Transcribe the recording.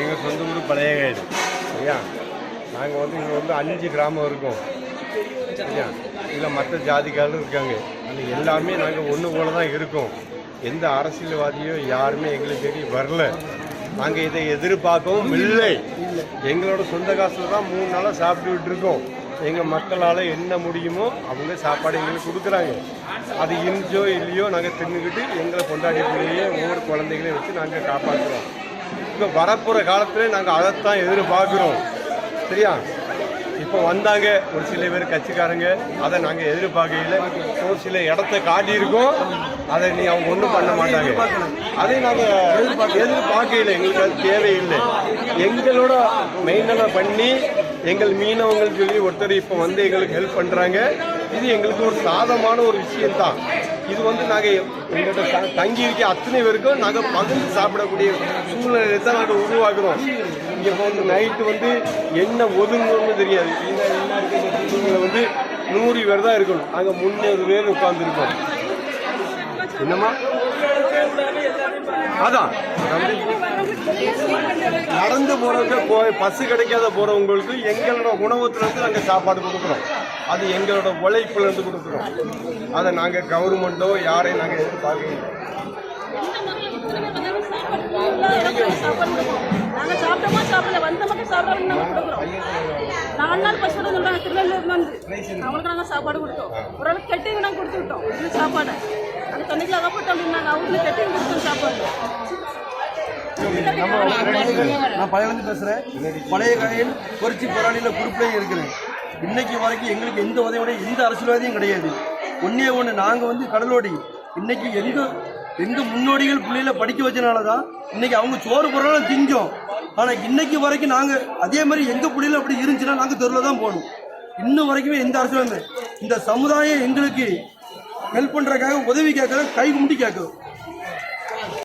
எங்கள் சொந்த ஊர் பழைய பழையகாடு சரியா? நாங்கள் வந்து இங்கே வந்து அஞ்சு கிராமம் இருக்கோம். சரியா? இதில் மற்ற ஜாதிக்காரும் இருக்காங்க. அது எல்லாமே நாங்கள் ஒன்று போல தான் இருக்கோம். எந்த அரசியல்வாதியோ யாருமே எங்களுக்கு தேடி வரல. நாங்கள் இதை எதிர்பார்க்கவும் இல்லை. எங்களோட சொந்த காசில் தான் மூணு நாளாக சாப்பிட்டுக்கிட்டு இருக்கோம் எங்கள் மக்களால் என்ன முடியுமோ அவங்க சாப்பாடு எங்களுக்கு கொடுக்குறாங்க. அது இன்ஜோ இல்லையோ நாங்கள் தின்னுக்கிட்டு எங்களை கொண்டாடிக்குள்ளேயே ஒவ்வொரு குழந்தைகளையும் வச்சு நாங்கள் காப்பாற்றுறோம் இப்போ வரப்போகிற காலத்தில் நாங்கள் அதைத்தான் எதிர்பார்க்குறோம். சரியா? இப்போ வந்தாங்க ஒரு சில பேர் கட்சிக்காரங்க. அதை நாங்கள் எதிர்பார்க்கையில் ஒரு சில இடத்த காட்டியிருக்கோம். அதை நீ அவங்க ஒன்றும் பண்ண மாட்டாங்க. அதை நாங்கள் எதிர்பார்க்கையில் எங்களுக்கு அது தேவையில்லை. எங்களோட மெயினாக பண்ணி எங்கள் மீனவங்கள் சொல்லி ஒருத்தர் இப்போ வந்து எங்களுக்கு ஹெல்ப் பண்ணுறாங்க இது எங்களுக்கு ஒரு சாதமான ஒரு விஷயம்தான். இது வந்து நாங்கள் எங்கள்கிட்ட தங்கி இருக்க அத்தனை பேருக்கும் நாங்கள் பகிர்ந்து சாப்பிடக்கூடிய சூழ்நிலையை தான் நாங்கள் உருவாக்குறோம் இங்கே வந்து நைட்டு வந்து என்ன ஒதுங்கணும்னு தெரியாது. சூழ்நிலை வந்து நூறு பேர் தான் இருக்கணும். நாங்கள் முந்நூறு பேர் உட்காந்துருக்கோம் என்னம்மா? அதான். நடந்து போறவங்க போய் கிடைக்காத போறவங்களுக்கு எங்களோட உணவத்துல இருந்து நாங்கள் சாப்பாடு கொடுக்குறோம். அது எங்களோட உழைப்புல இருந்து கொடுக்குறோம். அதை நாங்க கவர்மெண்டோ யாரையும் நாங்க எதிர்பார்க்கணும் நாங்க சாப்பிட்டோமா சாப்பிடல வந்த மக்கள் சாப்பிடறோம் நாங்க கொடுக்குறோம். நாலு நாள் பஸ் விட சொல்றாங்க திருநெல்வேலியில வந்து. அவங்களுக்கு நாங்க சாப்பாடு கொடுத்தோம். ஒரு ஆளுக்கு கெட்டிங்க நாங்க கொடுத்து விட்டோம் இது சாப்பாடு. அந்த தண்ணிக்குள்ள அகப்பட்டோம் அப்படின்னாங்க அவங்களுக்கு கெட்டிங்க கொடுத்தோம் சாப்பாடு. நான் பழையிலேருந்து பேசுகிறேன் பழைய காயில் பொறிச்சி போராளியில் குரூப்லேயும் இருக்கிறேன். இன்னைக்கு வரைக்கும் எங்களுக்கு எந்த உதவியும் எந்த அரசியல்வாதியும் கிடையாது. ஒன்றே ஒன்று நாங்கள் வந்து கடலோடி. இன்னைக்கு எந்த எந்த முன்னோடிகள் பிள்ளைகள படிக்க வச்சனால தான் இன்னைக்கு அவங்க சோறு போடுறாலும் திங்கும் ஆனால் இன்னைக்கு வரைக்கும் நாங்கள் அதே மாதிரி எங்கள் பிள்ளைகள் அப்படி இருந்துச்சுன்னா நாங்கள் தெருவில் தான் போகணும். இன்னும் வரைக்குமே எந்த அரசியலும் இந்த சமுதாயம் எங்களுக்கு ஹெல்ப் பண்ணுறதுக்காக உதவி கேட்கறது கை கும்பிட்டு கேட்கும்.